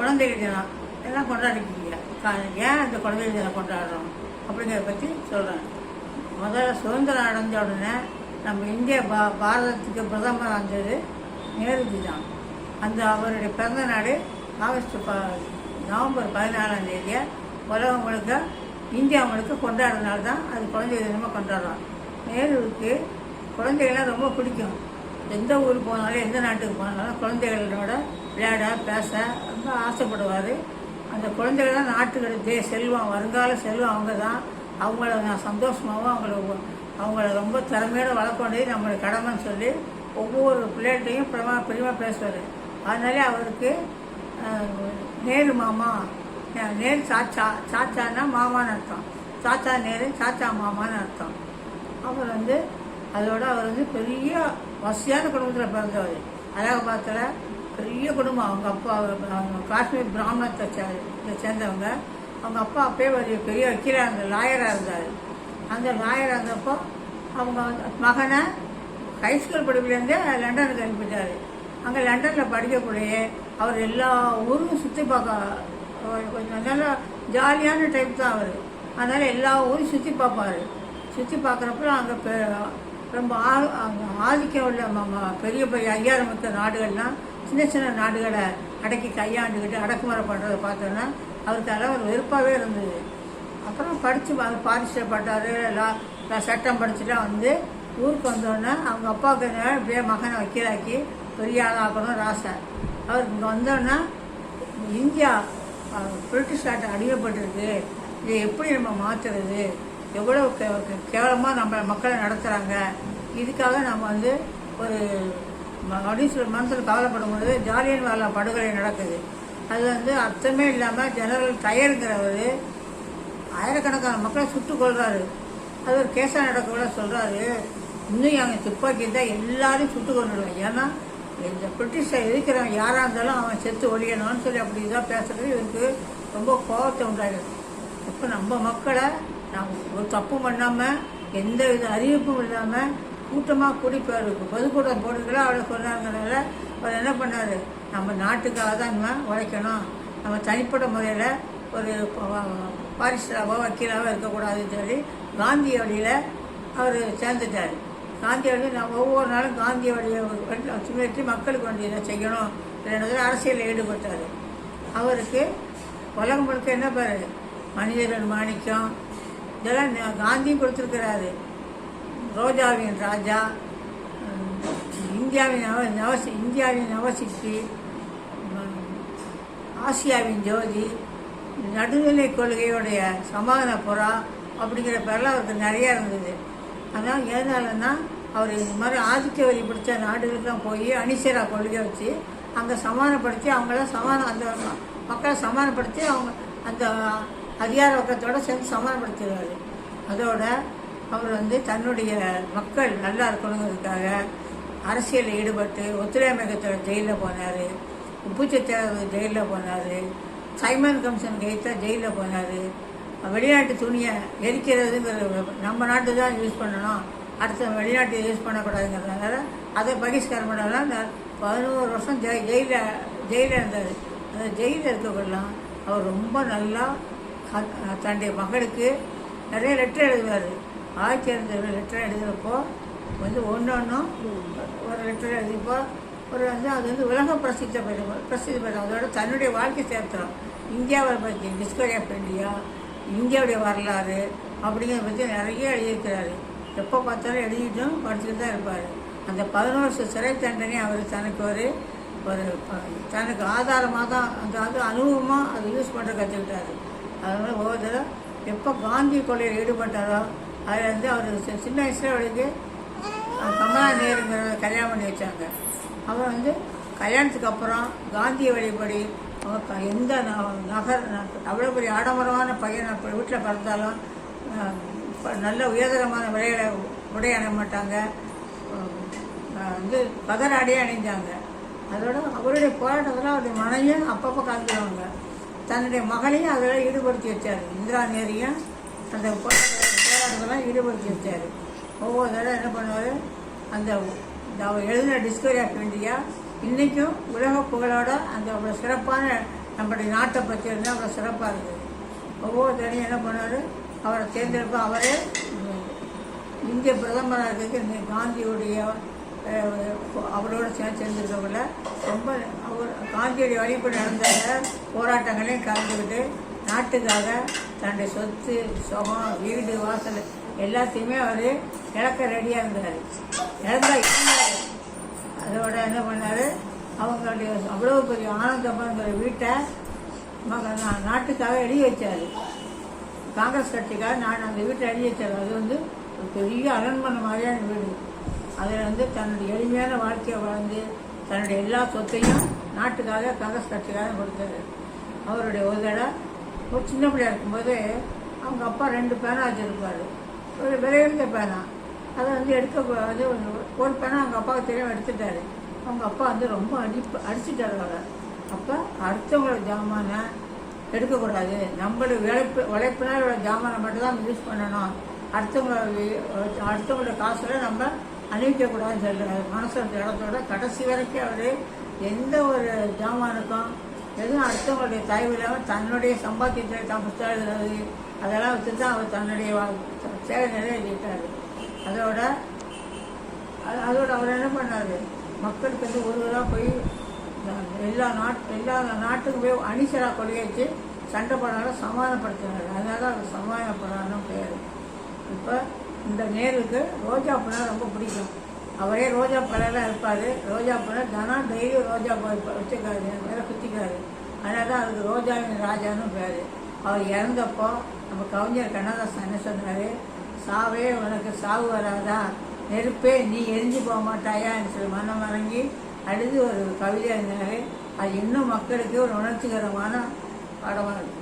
குழந்தைகள் தினம் எல்லாம் கொண்டாடிக்கிறீங்க ஏன் அந்த குழந்தைகள் தினம் கொண்டாடுறோம்? அப்படிங்கிறத பற்றி சொல்கிறேன் முதல்ல சுதந்திரம் அடைஞ்ச உடனே நம்ம இந்திய பா பாரதத்துக்கு பிரதமர் வந்தது நேருஜி தான். அந்த அவருடைய பிறந்த நாடு ஆகஸ்ட் ப நவம்பர் பதினாலாம் தேதியை உலகம் முழுக்க இந்தியா முழுக்க கொண்டாடுறதுனால தான் அது குழந்தை தினமாக கொண்டாடுறோம் நேருவுக்கு குழந்தைகள்லாம் ரொம்ப பிடிக்கும். எந்த ஊருக்கு போனாலும் எந்த நாட்டுக்கு போனாலும் குழந்தைகளோட விளையாட பேச ரொம்ப ஆசைப்படுவார். அந்த குழந்தைகள் தான் நாட்டுக்கு செல்வம் வருங்கால செல்வம் அவங்க தான். அவங்கள நான் சந்தோஷமாகவும் அவங்கள அவங்கள ரொம்ப திறமையோடு வளர்க்க வேண்டியது நம்மளுடைய கடமைன்னு சொல்லி ஒவ்வொரு பிள்ளைகள்ட்டையும் பிரமா பெருமா பேசுவார். அதனாலே அவருக்கு நேரு மாமா நேரு சாச்சா சாச்சான்னா மாமான்னு அர்த்தம். சாச்சா நேரு சாச்சா மாமான்னு அர்த்தம். அவர் வந்து அதோட அவர் வந்து பெரிய வசதியான குடும்பத்தில் பிறந்தவர் அலகாபாத்தில் பெரிய குடும்பம். அவங்க அப்பா அவங்க காஷ்மீர் பிராமணத்தை சே- சேர்ந்தவங்க. அவங்க அப்பா அப்பயே ஒரு பெரிய வக்கீலாக இருந்தார் லாயராக இருந்தார். அந்த லாயராக இருந்தப்போ அவங்க மகனை ஹைஸ்கூல் படிப்புலேருந்தே லண்டனுக்கு அனுப்பிட்டார் அங்கே லண்டனில் படிக்கக்கூடிய அவர் எல்லா ஊரும் சுற்றி பார்க்க கொஞ்சம் நல்லா ஜாலியான டைப் தான் அவர். அதனால் எல்லா ஊரும் சுற்றி பார்ப்பாரு. சுற்றி பார்க்குறப்ப அங்கே ரொம்ப ஆ ஆதிக்கம் உள்ள ம- ம- பெரிய பெரிய ஐயாயிரமிக்க நாடுகள்லாம் சின்ன சின்ன நாடுகளை அடக்கி கையாண்டுக்கிட்டு அடக்குமுறை பண்ணுறதை பார்த்தோன்னா அவருக்கு அதெல்லாம் ஒரு வெறுப்பாகவே இருந்தது. அப்புறம் படித்து பாரிஸ்டர் பட்டார் சட்டம் படிச்சுலாம் வந்து ஊருக்கு வந்தோடனே அவங்க அப்பாவுக்கு அப்படியே மகனை வக்கீலாக்கி பெரிய ஆளாக்கணும் ராசை அவர் இங்கே வந்தோன்னா இந்தியா பிரிட்டிஷ் நாட்டை அடிமைப்பட்டிருக்கு இதை எப்படி நம்ம மாற்றுறது எவ்வளோ கேவலமாக நம்ம மக்களை நடத்துகிறாங்க இதுக்காக நம்ம வந்து ஒரு மனுஷர் மனசில் கவலைப்படும் பொழுது ஜாலியன் வாலா படுகொலை நடக்குது. அது வந்து அர்த்தமே இல்லாமல் ஜெனரல் டயருங்கிறவர் ஆயிரக்கணக்கான மக்களை சுட்டு கொள்கிறாரு அது ஒரு கேஸாக நடக்கவிட சொல்கிறாரு இன்னும் எங்கள் துப்பாக்கி இருந்தால் எல்லாரையும் சுட்டு கொண்டுடுவேன் ஏன்னா இந்த பிரிட்டிஷை எதிர்க்கிறவன் யாராக இருந்தாலும் அவன் செத்து ஒழியணும்னு சொல்லி அப்படி இதாக பேசுறது இவருக்கு ரொம்ப கோபத்தை உண்டாயிடுது இப்போ நம்ம மக்களை நாம் ஒரு தப்பு பண்ணாமல் எந்த வித அறிவிப்பும் இல்லாமல் கூட்டமாக கூடி போயிருக்கு. பொதுக்கூட்டம் போடுறதுல அவளை சொன்னாங்கிறனால அவர் என்ன பண்ணார்? நம்ம நாட்டுக்காக தான் நம்ம உழைக்கணும். நம்ம தனிப்பட்ட முறையில் ஒரு பாரிஸ்டராகவோ வக்கீலாகவோ இருக்கக்கூடாதுன்னு சொல்லி காந்தி வழியில் அவர் சேர்ந்துட்டார். காந்தி வழியில் நான் ஒவ்வொரு நாளும் காந்தி வழியை சுமேற்றி மக்களுக்கு வேண்டியதை செய்யணும். ரெண்டு அரசியலில் ஈடுபட்டார். அவருக்கு உலகம் முழுக்க என்ன பாரு? மனிதர்கள் மாணிக்கம் இதெல்லாம் காந்தியும் கொடுத்துருக்கிறாரு. ரோஜாவின் ராஜா இந்தியாவின் நவ நவசி இந்தியாவின் நவசிற்பி ஆசியாவின் ஜோதி நடுநிலை கொள்கையுடைய சமாதான புறா அப்படிங்கிற பேரெலாம் அவருக்கு நிறையா இருந்தது. அதனால் எதனாலன்னா அவர் இந்த மாதிரி ஆதிக்க வழி பிடிச்ச நாடுகளுக்கெல்லாம் போய் அணிசரா கொள்கை வச்சு அங்கே சமாதானப்படுத்தி அவங்கள சமாதானம் அந்த மக்களை சமாதானப்படுத்தி அவங்க அந்த அதிகார வர்க்கத்தோடு சேர்ந்து சமாதானப்படுத்திடுவார். அதோட அவர் வந்து தன்னுடைய மக்கள் நல்லா இருக்கணுங்கிறதுக்காக அரசியலில் ஈடுபட்டு ஒத்துழையாமையகத்தோட ஜெயிலில் போனார். உப்புச்சத்தேவர் ஜெயிலில் போனார். சைமன் கமிஷன் கைத்தா ஜெயிலில் போனார். வெளிநாட்டு துணியை எரிக்கிறதுங்கிற நம்ம நாட்டு தான் யூஸ் பண்ணணும். அடுத்த வெளிநாட்டு யூஸ் பண்ணக்கூடாதுங்கிறதுனால அதை பகிஷ்காரம் பண்ணலாம் பதினோரு வருஷம் ஜெய் ஜெயிலில் ஜெயிலில் இருந்தார். அந்த ஜெயிலில் இருக்கக்குள்ளலாம் அவர் ரொம்ப நல்லா தன்னுடைய மகளுக்கு நிறைய லெட்டர் எழுதுவார். ஆட்சி இரநூறு லெட்டர் எழுதுகிறப்போ வந்து ஒன்று ஒன்றும் ஒரு லெட்டர் எழுதிப்போ. ஒரு வந்து அது வந்து உலக பிரசித்த பெறும் பிரசித்தி பெறும் அதோட தன்னுடைய வாழ்க்கை சேர்த்துறோம் இந்தியாவை பற்றி டிஸ்கவரி ஆஃப் இந்தியா இந்தியாவுடைய வரலாறு அப்படிங்கிறத பற்றி நிறைய எழுதியிருக்கிறாரு. எப்போ பார்த்தாலும் எழுதிட்டும் படிச்சுட்டு தான் இருப்பார். அந்த பதினோரு வருஷம் சிறை தண்டனை அவர் தனக்கு ஒரு ஒரு ப- தனக்கு ஆதாரமாக தான் அந்த அது அனுபவமாக அதை யூஸ் பண்ணுற கற்றுக்கிட்டாரு அதனால ஒவ்வொரு தடவை எப்போ காந்தி கொள்ளையில் ஈடுபட்டாரோ அதில் வந்து அவர் சி- சின்ன வயசுல அவளுக்கு கமலா நேருங்கிற கல்யாணம் பண்ணி வச்சாங்க. அவர் வந்து கல்யாணத்துக்கு அப்புறம் காந்திய வழிபடி அவர் எந்த ந- நகர் அவ்வளோ பெரிய ஆடம்பரமான பையன் வீட்டில் பிறந்தாலும் நல்ல உயர்தரமான விளையாட உடை அணிய மாட்டாங்க. வந்து பதராடியே அணிஞ்சாங்க. அதோட அவருடைய போராட்டத்தில் அவருடைய மனைவியும் அப்பப்போ கலந்துருவாங்க தன்னுடைய மகளையும் அதில் ஈடுபடுத்தி வச்சார். இந்திரா நேரையும் அந்த போராட்டத்தெல்லாம் ஈடுபடுத்தி வச்சார். ஒவ்வொரு தடவை என்ன பண்ணுவார்? அந்த அவர் எழுதின டிஸ்கவரி ஆஃப் இந்தியா இன்றைக்கும் உலக புகழோட அந்த அவ்வளோ சிறப்பான நம்முடைய நாட்டை பற்றி இருந்தால் அவ்வளோ சிறப்பாக இருக்குது. தடையும் என்ன பண்ணார் அவரை தேர்ந்தெடுப்பு அவரே இந்திய பிரதமராக இருக்கிறதுக்கு இந்த காந்தியுடைய அவரோட சேர்ந்து சேர்ந்துருக்கவங்கள ரொம்ப காந்தியடி காந்தியுடைய நடந்த போராட்டங்களையும் கலந்துக்கிட்டு நாட்டுக்காக தன்னுடைய சொத்து சுகம் வீடு வாசல் எல்லாத்தையுமே அவர் இழக்க ரெடியாக இருந்தார். இழந்தா இருந்தார் அதோட என்ன பண்ணார்? அவங்களுடைய அவ்வளோ பெரிய ஆனந்தம்ங்கிற வீட்டை மக- நாட்டுக்காக எழுதி வச்சார். காங்கிரஸ் கட்சிக்காக நான் அந்த வீட்டை எழுதி வச்சார். அது வந்து ஒரு பெரிய அரண்மனை மாதிரியான வீடு. அதில் வந்து தன்னுடைய எளிமையான வாழ்க்கையை வாழ்ந்து தன்னுடைய எல்லா சொத்தையும் நாட்டுக்காக காங்கிரஸ் கட்சிக்காக கொடுத்தாரு அவருடைய ஒரு தடவை ஒரு சின்ன பிள்ளையா இருக்கும்போது அவங்க அப்பா ரெண்டு பேனா வச்சுருப்பார். ஒரு விலையுந்த பேனா. அதை வந்து எடுக்கக்கூடாது ஒரு பேனா அவங்க அப்பாவுக்கு தெரியாம எடுத்துட்டாரு. அவங்க அப்பா வந்து ரொம்ப அடி அடிச்சுட்டாரு அவரை. அப்போ அடுத்தவங்களோட ஜாமானை எடுக்கக்கூடாது. நம்மளோட உழைப்பு உழைப்பினால் ஜாமானை மட்டும் தான் யூஸ் பண்ணணும். அடுத்தவங்களோட அடுத்தவங்களோட காசில் நம்ம அணிவிக்கக்கூடாதுன்னு சொல்கிறாரு மனசு இடத்தோட கடைசி வரைக்கும் அவர் எந்த ஒரு ஜாமானுக்கும் எதுவும் அடுத்தவங்களுடைய தயவு இல்லாமல் தன்னுடைய சம்பாத்தியத்தை தான் புத்தகம் எழுதுறது. அதெல்லாம் வச்சு தான் அவர் தன்னுடைய வா- சேவை நிறைவேற்றிட்டார் அதோட அது- அதோட அவர் என்ன பண்ணார்? மக்களுக்கு வந்து ஒருவராக போய் எல்லா நாட் எல்லா நாட்டுக்கும் போய் அணிசரா கொள்கை வச்சு சண்டை போடாத சமாதானப்படுத்தினார். அதனால அவர் சமாதானப்படான்னு பேர். இப்போ இந்த நேருக்கு ரோஜா பழம் ரொம்ப பிடிக்கும். அவரே ரோஜா பழம் இருப்பார். ரோஜா பழம் தினம் டெய்லியும் ரோஜா பூ இப்ப வச்சுக்காரு. மேலே குத்திக்காரு. அதனால தான் அதுக்கு ரோஜாவின் ராஜான்னு பேர். அவர் இறந்தப்போ நம்ம கவிஞர் கண்ணதாசன் என்ன சொன்னார்? சாவே உனக்கு சாவு வராதா? நெருப்பே நீ எரிஞ்சு போக மாட்டாயா? என்று சொல்லி மனம் வணங்கி அழுது ஒரு கவிதை இருந்தார் அது இன்னும் மக்களுக்கு ஒரு உணர்ச்சிகரமான பாடமாக இருக்கும்